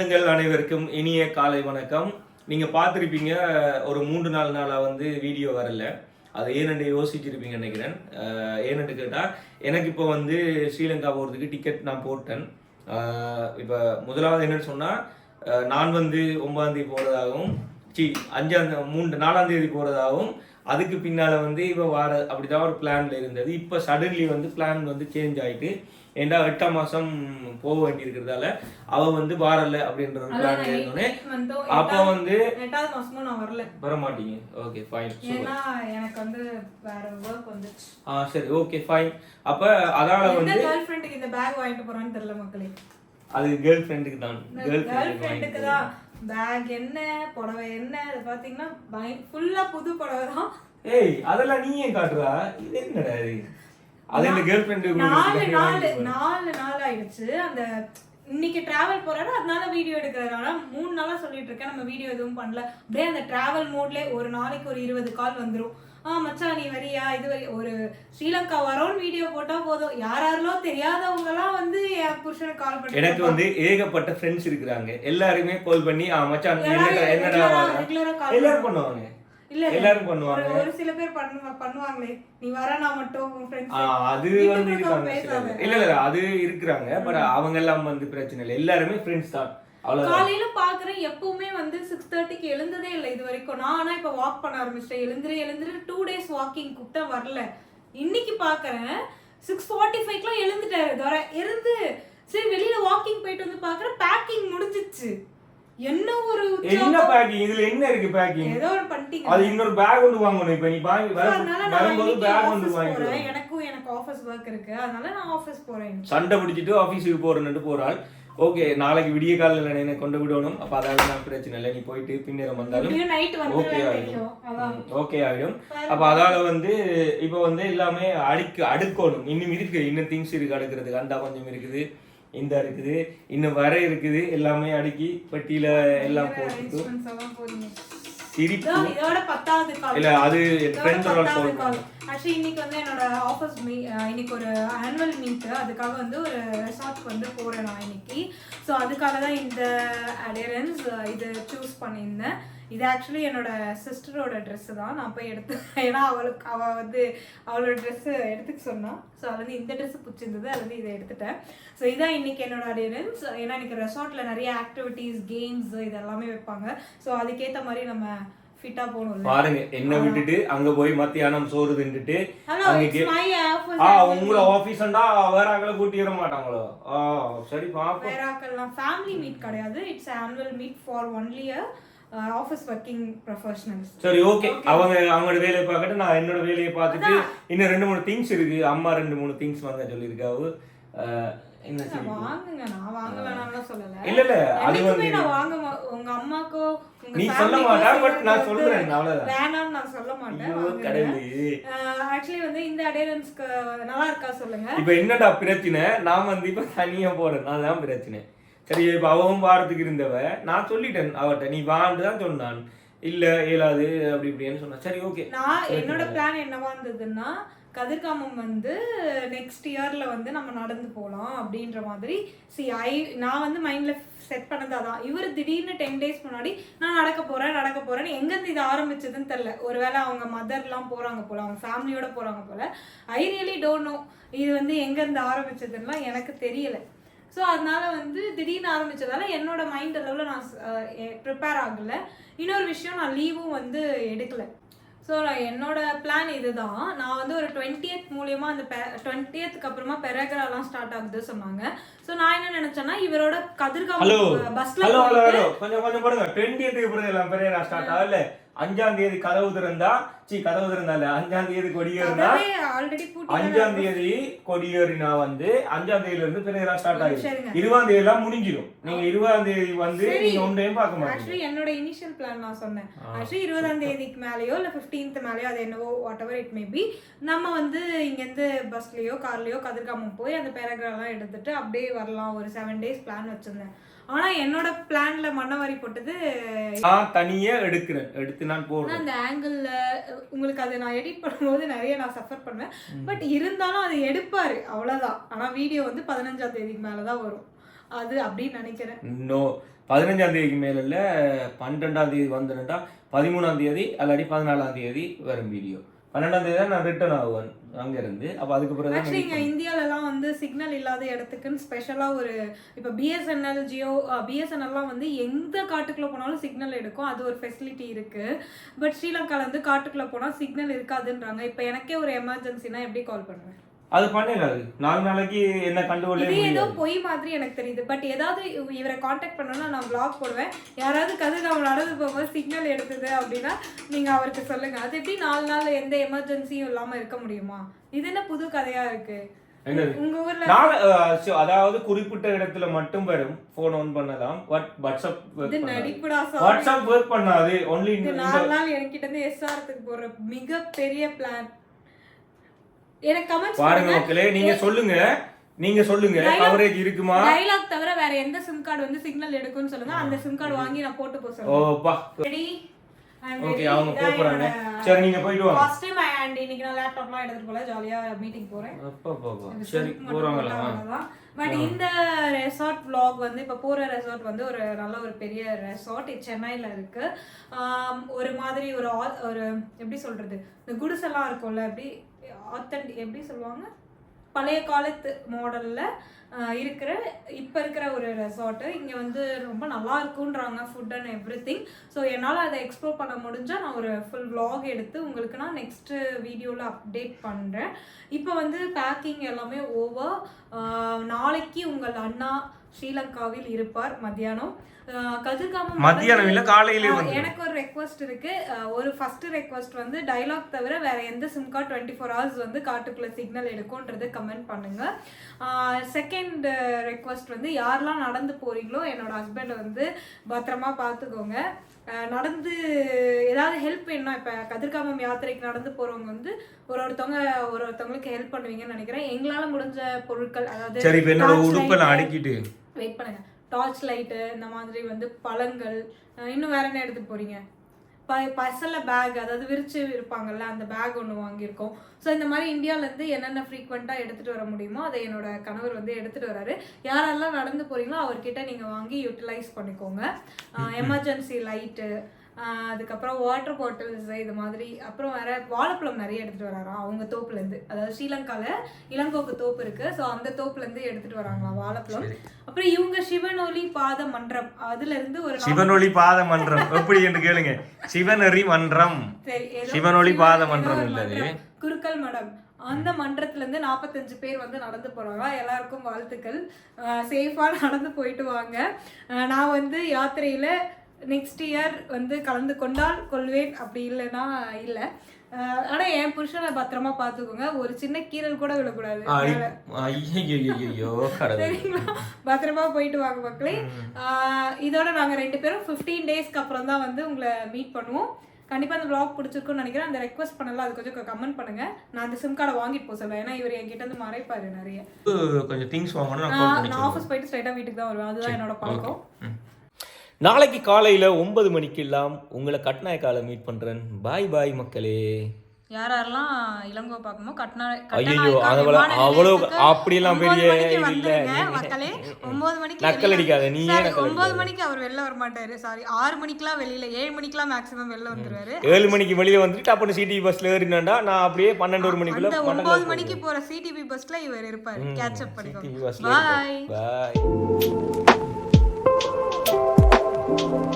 சொந்தங்கள் அனைவருக்கும் இனிய காலை வணக்கம். நீங்கள் பார்த்துருப்பீங்க ஒரு மூன்று நாலு நாளாக வந்து வீடியோ வரல. அது ஏனென்று யோசிச்சிருப்பீங்க நினைக்கிறேன். ஏனென்று கேட்டால் எனக்கு இப்போ வந்து ஸ்ரீலங்கா போகிறதுக்கு டிக்கெட் நான் போட்டேன். இப்போ முதலாவது என்னன்னு சொன்னால் நான் வந்து ஒன்பதாந்தேதி போகிறதாகவும் சி அஞ்சாம் மூன்று நாலாம் தேதி அதுக்கு பின்னால் வந்து இப்போ வார அப்படிதான் ஒரு பிளானில் இருந்தது. இப்போ சடன்லி வந்து பிளான் வந்து சேஞ்ச் ஆகிட்டு ஏண்டா எட்டாம் மாசம் போக வேண்டியிருக்கிறதால அவ வந்து வாரல அப்படின்ற ஒரு பிளான் இருந்தோடனே அப்போ வந்து எட்டாவது மாசமும் நான் வரல. வர மாட்டீங்க ஓகே ஃபைன் ஏன்னா எனக்கு வந்து வேற ஒர்க் வந்துச்சு ஆ சரி ஓகே ஃபைன் அப்ப எந்த வந்து கேர்ள் ஃப்ரெண்டுக்கு இந்த பேக் வாங்கிட்டு போறான்னு தெரியல மக்களே. அது கேர்ள் ஃப்ரெண்டுக்கு தான் கேர்ள் ஃப்ரெண்டுக்கு தான். பேக் என்ன புடவை என்ன அது பாத்தீங்கன்னா ஃபுல்லா புது புடவை தான். ஏய் அதெல்லாம் நீ ஏன் காட்டுறா? இது என்னடா அது இந்த கேர்ள் ஃப்ரெண்டு நாலு நாலு நாலு நாள் ஆயிடுச்சு அந்த இன்னைக்கு டிராவல் போறாரு அதனால வீடியோ எடுக்கிறதுனால மூணு நாளா சொல்லிட்டு இருக்கேன். நம்ம வீடியோ எதுவும் பண்ணல. அப்படியே அந்த டிராவல் மோட்ல ஒரு நாளைக்கு ஒரு இருபது கால் வந்துரும். ஆ மச்சான் நீ வரியா? இது வரி ஒரு ஸ்ரீலங்கா வரோன்னு வீடியோ போட்டா போதும். யார் யாரெல்லோ தெரியாதவங்க எல்லாம் வந்து என் புருஷனுக்கு கால் பண்ணி எனக்கு வந்து ஏகப்பட்ட ஃப்ரெண்ட்ஸ் இருக்கிறாங்க. எல்லாருமே கால் பண்ணி ஆ மச்சான் என்னடா என்னடா வாரா?" ரெகுலரா கால் எல்லாரும் பண்ணுவாங்க. இல்ல. எல்லாரும் ஒரு பண்ணுவாங்க. ஒரு சில பேர் பண்ணுவா பண்ணுவாங்களே. நீ வரனா மட்டும் அது வந்து இருக்காங்க. இல்ல இல்ல அது இருக்கிறாங்க. பட் அவங்க எல்லாம் வந்து பிரச்சனை இல்லை. எல்லாருமே ஃப்ரெண்ட்ஸ் தான். காலையில பாக்குறேன். எப்பவுமே வந்து சிக்ஸ் தேர்ட்டிக்கு எழுந்ததே இல்லை இது வரைக்கும். நான் ஆனா இப்ப வாக் பண்ண ஆரம்பிச்சிட்டேன். எழுந்துரு எழுந்துரு டூ டேஸ் வாக்கிங் கூப்பிட்டா வரல. இன்னைக்கு பாக்குறேன். சிக்ஸ் ஃபார்ட்டி ஃபைவ்க்குலாம் எழுந்துட்டாரு. தோர இருந்து சரி வெளியில வாக்கிங் போயிட்டு வந்து பாக்குறேன். பேக்கிங் முடிஞ்சிச்சு. என்ன ஒரு என்ன. பேக்கிங் இதுல என்ன இருக்கு பேக்கிங் ஏதோ ஒரு பண்ணிட்டீங்க அது இன்னொரு பேக் ஒன்று வாங்கணும். இப்ப நீ வாங்கி வரும்போது பேக் போறேன். வரணும். எனக்கும் எனக்கு ஆஃபீஸ் ஒர்க் இருக்கு. அதனால நான் ஆஃபீஸ் போறேன் சண்டை பிடிச்சிட்டு ஆபீஸுக்கு போறேன்னு போறாள். ஓகே நாளைக்கு விடிய காலையில் என்ன கொண்டு விடணும். அப்ப அதாவது நான் பிரச்சனை இல்லை. நீ போயிட்டு பின்னேரம் வந்தாலும் ஓகே வந்து ஆகிடும் ஓகே ஆகிடும் அப்ப அதால வந்து இப்போ வந்து எல்லாமே அடுக்கு அடுக்கணும். இன்னும் இருக்கு. இன்னும் திங்ஸ் இருக்கு. அடுக்கிறதுக்கு அந்த கொஞ்சம் இருக்குது. இந்த இருக்குது இன்னும் வர இருக்குது எல்லாமே அடுக்கி பெட்டியில எல்லாம் போறீங்க சிரிப்பு. இல்ல அது ஃப்ரெண்டோட கால் ஆக்சுவலி இன்னைக்கு வந்து என்னோட ஆஃபீஸ் மீ இன்னைக்கு ஒரு ஆனுவல் மீட்டு அதுக்காக வந்து ஒரு ரெசார்ட்க்கு வந்து போகிறேன் நான் இன்னைக்கு. ஸோ அதுக்காக தான் இந்த அடியரன்ஸ் இது சூஸ் பண்ணியிருந்தேன். இது ஆக்சுவலி என்னோட சிஸ்டரோட ட்ரெஸ்ஸு தான். நான் போய் எடுத்து ஏன்னா அவளுக்கு அவள் வந்து அவளோட ட்ரெஸ்ஸு எடுத்துக்க சொன்னான் ஸோ அது வந்து இந்த ட்ரெஸ்ஸு பிடிச்சிருந்தது. அது வந்து இதை எடுத்துட்டேன். ஸோ இதான் இன்னைக்கு என்னோட அடியரன்ஸ் ஏன்னா இன்னைக்கு ரெசார்ட்டில் நிறைய ஆக்டிவிட்டீஸ் கேம்ஸ் இது எல்லாமே வைப்பாங்க. ஸோ அதுக்கேற்ற மாதிரி நம்ம ஃபிட்டாக போகணும்ல. பாருங்க என்ன விட்டுட்டு அங்க போய் மத்தியானம் சோறு தின்னுட்டு ஆ உங்களை ஆபீஸ்ண்டா வேற ஆக்களை கூட்டி வர மாட்டாங்களோ? ஆ சரி பாப்போம். வேறாக்கெல்லாம் ஃபேமிலி மீட் கிடையாது. It's annual meet for only office working professionals சரி ஓகே அவங்க அவங்களோட வேலையை பார்க்கட்டு நான் என்னோட வேலையை பார்த்துட்டு இன்னும் ரெண்டு மூணு திங்ஸ் இருக்கு. அம்மா ரெண்டு மூணு திங்ஸ் வாங்க சொல்லியிருக்காவு. வாங்குங்க. நான் வாங்க வேணாம்னு சொல்லல. இல்ல இல்ல அது என்னைக்குமே வந்து நான் வாங்க மா- உங்க அம்மாக்கோ உங்க நீ சொல்ல family-க்கோ மாட்டா பட் சொல்றது நான் சொல்றேன் அவ்வளவுதான். வேணாம்னு நான் சொல்ல மாட்டேன். ஐயோ கடவுளே. ஆக்சுவலி வந்து இந்த அடையரன்ஸ்க்கு நல்லா இருக்கா சொல்லுங்க. இப்ப என்னடா பிரச்சனை? நான் வந்து இப்ப தனியா போறேன். அதுதான் பிரச்சனை. சரி இப்ப அவவும் வாரத்துக்கு இருந்தவ நான் சொல்லிட்டேன் அவட்ட நீ வான்னு தான் சொன்னான். இல்ல இயலாது அப்படி இப்படின்னு சொன்னா சரி ஓகே. நான் என்னோட பிளான் என்னவா இருந்ததுன்னா கதிர்காமம் வந்து நெக்ஸ்ட் இயரில் வந்து நம்ம நடந்து போகலாம் அப்படின்ற மாதிரி. சி ஐ நான் வந்து மைண்டில் செட் பண்ணது அதான். இவர் திடீர்னு டென் டேஸ் முன்னாடி நான் நடக்க போகிறேன் நடக்க போகிறேன்னு எங்கேருந்து இது ஆரம்பிச்சதுன்னு தெரில ஒருவேளை அவங்க மதர்லாம் போகிறாங்க போல அவங்க ஃபேமிலியோட போகிறாங்க போல. ஐ ரியலி டோன்ட் நோ இது வந்து எங்கேருந்து ஆரம்பிச்சதுன்னா எனக்கு தெரியலை. ஸோ அதனால வந்து திடீர்னு ஆரம்பித்ததால என்னோட மைண்ட் அளவில் நான் ப்ரிப்பேர் ஆகலை. இன்னொரு விஷயம் நான் லீவும் வந்து எடுக்கலை. ஸோ என்னோட பிளான் இதுதான். நான் வந்து ஒரு டுவெண்ட்டியத் மூலியமா அந்த டுவெண்ட்டியத்துக்கு அப்புறமா பெரகராலாம் ஸ்டார்ட் ஆகுது சொன்னாங்க. ஸோ நான் என்ன நினைச்சேன்னா இவரோட ஹலோ கதிர்காமம் பஸ்ல கொஞ்சம் கொஞ்சம் பாருங்க டுவெண்ட்டியத்துக்கு பிறகு எல்லாம் பெரிய ஸ்டார்ட் ஆகல அஞ்சாம் தேதி கதவு திறந்தா சி கதவு திறந்தா இல்ல அஞ்சாம் தேதி கொடியேறினா ஆல்ரெடி அஞ்சாம் தேதி கொடியேறினா வந்து அஞ்சாம் தேதியில இருந்து பெரிய ஸ்டார்ட் சரிங்க. இருபதாம் தேதி எல்லாம் முடிஞ்சிடும். நீங்க இருபதாம் தேதி வந்து. நீங்க ஒன்றையும் பார்க்க மாட்டீங்க. என்னோட இனிஷியல் பிளான் நான் சொன்னேன். ஆக்சுவலி இருபதாம் தேதிக்கு மேலேயோ இல்லை ஃபிஃப்டீன்த் மேலேயோ அது என்னவோ whatever it may be நம்ம வந்து இங்கேருந்து பஸ்லேயோ கார்லேயோ கதிர்காமம் போய் அந்த பேராகிராஃப்லாம் எடுத்துட்டு அப்படியே வரலாம். ஒரு செவன் டேஸ் பிளான் வச்சிருந்தேன். ஆனால் என்னோட பிளான்ல மண்ணவாரி போட்டது நான் தனியா எடுக்கிறேன். எடுத்து நான் ஆனா போடுறேன் அந்த ஆங்கிளில் உங்களுக்கு அதை நான் எடிட் பண்ணும்போது நிறைய நான் சஃபர் பண்ணுவேன். பட் இருந்தாலும் அது எடுப்பாரு அவ்வளோதான் ஆனால் வீடியோ வந்து பதினஞ்சாம் தேதிக்கு மேலே தான் வரும். அது அப்படின்னு நினைக்கிறேன். நோ பதினஞ்சாம் தேதிக்கு மேல இல்ல பன்னெண்டாம் தேதி வந்துட்டா பதிமூணாம் தேதி அல்லாடி பதினாலாம் தேதி வரும் வீடியோ பன்னெண்டாம் தேதி தான் நான் ரிட்டர்ன் ஆகுவேன் அங்க இருந்து அப்ப அதுக்கு பிறகு ஆக்சுவலி இங்க இந்தியாலலாம் வந்து சிக்னல் இல்லாத இடத்துக்குன்னு ஸ்பெஷலா ஒரு இப்போ பிஎஸ்என்எல் ஜியோ பிஎஸ்என்எல்லாம் வந்து எந்த காட்டுக்குள்ள போனாலும் சிக்னல் எடுக்கும். அது ஒரு ஃபெசிலிட்டி இருக்கு. பட் ஸ்ரீலங்கால வந்து காட்டுக்குள்ள போனா சிக்னல் இருக்காதுன்றாங்க. இப்போ எனக்கே ஒரு எமர்ஜென்சினா எப்படி கால் பண்ணுவேன்? அது பண்ணிடாது நாலு நாளைக்கு என்ன இது ஏதோ பொய் மாதிரி எனக்கு தெரியுது. பட் ஏதாவது இவ- இவரை காண்டாக்ட் பண்ணணும்னா நான் vlog போடுவேன். யாராவது கதிர் நடந்து போகும்போது சிக்னல் எடுத்தது அப்படின்னா நீங்க அவருக்கு சொல்லுங்க. அது எப்படி நாலு நாள் எந்த எமர்ஜென்சியும் இல்லாம இருக்க முடியுமா? இது என்ன புது கதையா இருக்கு? என்னது? உங்க ஊர்ல நாலு அஹ், so, அதாவது குறிப்பிட்ட இடத்துல மட்டும் வரும். போன் ஆன் பண்ணலாம். பட் வாட்ஸ்அப் ஒர்க் பண்ணாது. நடிப்புடா சாமி. வாட்ஸ்அப் ஒர்க் பண்ணாது. ஒன்லி நாலு நாள் என்கிட்ட இருந்து எஸ்ஆர்த்துக்கு போற மிகப்பெரிய பிளான் எனக்கு கமெண்ட்ஸ் பாருங்க மக்களே நீங்க சொல்லுங்க. நீங்க சொல்லுங்க. கவரேஜ் இருக்குமா? டைலாக் தவிர வேற எந்த சிம் கார்டு வந்து சிக்னல் எடுக்கும்னு சொல்லுங்க. அந்த சிம் கார்டு வாங்கி நான் போட்டு போக சொல்லுங்க ஓப்பா. ரெடி ஓகே அவங்க கூப்பிடுறாங்க சரி நீங்க போயிட்டு வாங்க. ஃபர்ஸ்ட் டைம் அண்ட் இன்னைக்கு நான் லேப்டாப்லாம் எடுத்துட்டு போல. ஜாலியா மீட்டிங் போறேன். அப்பா பாப்பா சரி போறாங்களா பட் இந்த ரெசார்ட் vlog வந்து இப்போ போற ரெசார்ட் வந்து ஒரு நல்ல ஒரு பெரிய ரெசார்ட் சென்னையில இருக்கு. ஒரு மாதிரி ஒரு ஒரு எப்படி சொல்றது? இந்த குடிசெல்லாம் இருக்கும்ல எப்படி ஆத்தன்டி எப்படி சொல்லுவாங்க? பழைய காலத்து மாடலில் இருக்கிற இப்போ இருக்கிற ஒரு ரெசார்ட்டு இங்கே வந்து ரொம்ப நல்லா இருக்குன்றாங்க food and everything so என்னால் அதை எக்ஸ்ப்ளோர் பண்ண முடிஞ்சால் நான் ஒரு ஃபுல் vlog எடுத்து உங்களுக்கு நான் நெக்ஸ்ட் வீடியோவில் அப்டேட் பண்ணுறேன் இப்போ வந்து பேக்கிங் எல்லாமே ஓவர் நாளைக்கு உங்கள் அண்ணா ஸ்ரீலங்காவில் இருப்பார் மத்தியானம். கதிர்காமம் மத்தியானம் இல்ல காலையிலே எனக்கு ஒரு ரெக்வஸ்ட் இருக்கு. ஒரு ஃபர்ஸ்ட் ரெக்வஸ்ட் வந்து டைலாக் தவிர வேற எந்த SIM card twenty four hours வந்து காட்டுக்குள்ள சிக்னல் எடுக்கும்ன்றது கமெண்ட் பண்ணுங்க. செகண்ட் ரெக்வஸ்ட் வந்து யாரெல்லாம் நடந்து போறீங்களோ என்னோட ஹஸ்பண்ட் வந்து பத்திரமா பார்த்துக்கோங்க நடந்து ஏதாவது ஹெல்ப் வேணும்னா இப்போ கதிர்காமம் யாத்திரைக்கு நடந்து போறவங்க வந்து ஒரு ஒருத்தவங்க ஒரு ஒருத்தவங்களுக்கு ஹெல்ப் பண்ணுவீங்கன்னு நினைக்கிறேன். எங்களால முடிஞ்ச பொருட்கள் அதாவது சரி இப்ப என்னோட உடுப்பெல்லாம் light, அடக்கிட்டு. வெயிட் பண்ணுங்க. டார்ச் லைட்டு இந்த மாதிரி வந்து பழங்கள் இன்னும் வேற என்ன எடுத்துட்டு போறீங்க? ப பசல பேக் அதாவது விரிச்சு இருப்பாங்கல்ல அந்த பேக் ஒன்று வாங்கியிருக்கோம். ஸோ இந்த மாதிரி இந்தியாவிலேருந்து என்னென்ன ஃப்ரீக்வெண்ட்டாக எடுத்துகிட்டு வர முடியுமோ அதை என்னோட கணவர் வந்து எடுத்துகிட்டு வராரு. யாரெல்லாம் நடந்து போறீங்களோ அவர்கிட்ட நீங்கள் வாங்கி யூட்டிலைஸ் பண்ணிக்கோங்க. எமர்ஜென்சி லைட்டு அதுக்கப்புறம் வாட்டர் பாட்டில்ஸ் இது மாதிரி அப்புறம் வேற வாழைப்பழம் நிறைய எடுத்துட்டு வராராம் அவங்க தோப்புல இருந்து அதாவது ஸ்ரீலங்கால இளங்கோக்கு தோப்பு இருக்கு. ஸோ அந்த தோப்புல இருந்து எடுத்துட்டு வராங்களாம் வாழைப்பழம். அப்புறம் இவங்க சிவனொலி பாத மன்றம். அதுல இருந்து ஒரு சிவனொளி பாத மன்றம். எப்படி என்று கேளுங்க. சிவனரி மன்றம். சரி, ஏதோ சிவனொளி சிவன் பாத மன்றம் இல்லது. குருக்கள் மடம். அந்த மன்றத்துல இருந்து நாற்பத்தஞ்சு பேர் வந்து நடந்து போறாங்க. எல்லாருக்கும் வாழ்த்துக்கள். சேஃபா நடந்து போயிட்டு வாங்க. நான் வந்து யாத்திரையில நெக்ஸ்ட் இயர் வந்து கலந்து கொண்டால் கொள்வேன். அப்படி இல்லைன்னா இல்லை. ஆனா என் புருஷனை பத்திரமா பாத்துக்கோங்க ஒரு சின்ன கீரல் கூட விழக்கூடாது. சரிங்களா? பத்திரமா போயிட்டு வாங்க மக்களே. இதோட நாங்க ரெண்டு பேரும் 15 டேஸ்க்கு அப்புறம் தான் வந்து உங்களை மீட் பண்ணுவோம். கண்டிப்பா அந்த vlog பிடிச்சிருக்கும்னு நினைக்கிறேன். அந்த ரெக்வஸ்ட் பண்ணலாம். அது கொஞ்சம் கமெண்ட் பண்ணுங்க. நான் அந்த சிம் கார்டை வாங்கிட்டு போக சொல்லுவேன் ஏன்னா இவர் என்கிட்ட இருந்து மறைப்பாரு நிறைய. கொஞ்சம் திங்ஸ் வாங்கணும் நான் ஆஃபீஸ் போயிட்டு ஸ்ட்ரைட்டா வீட்டுக்கு தான் வருவேன். அதுதான் என்னோட பழக்கம். நாளைக்கு காலையில ஒன்பது மணிக்கு எல்லாம் உங்களை கட்நாயக்கால மீட் பண்றேன். பாய் பாய் மக்களே. யார் யாரெல்லாம் இளங்கோ பார்க்கணும் கட்னா ஐயையோ, அவ்வளவு- அவ்வளவு அப்படியெல்லாம் பெரிய இல்ல. மக்களே. ஒன்பது மணிக்கு நக்கல் வெளியில- அடிக்காத, நக்கல் ஒன்பது. மணிக்கு அவர் வெளில வர மாட்டாரு. சாரி ஆறு மணிக்கெல்லாம் வெளியில ஏழு மணிக்கெல்லாம் மேக்ஸிமம் வெளில வந்துருவாரு. ஏழு மணிக்கு வெளியே வந்துட்டு அப்போ சிடி பஸ்ல ஏறினாண்டா? நான் அப்படியே பன்னெண்டு ஒரு மணிக்குள்ள ஒன்பது மணிக்கு போற சிடிபி பஸ்ல இவர் இருப்பாரு. Catch up bye bye Thank you.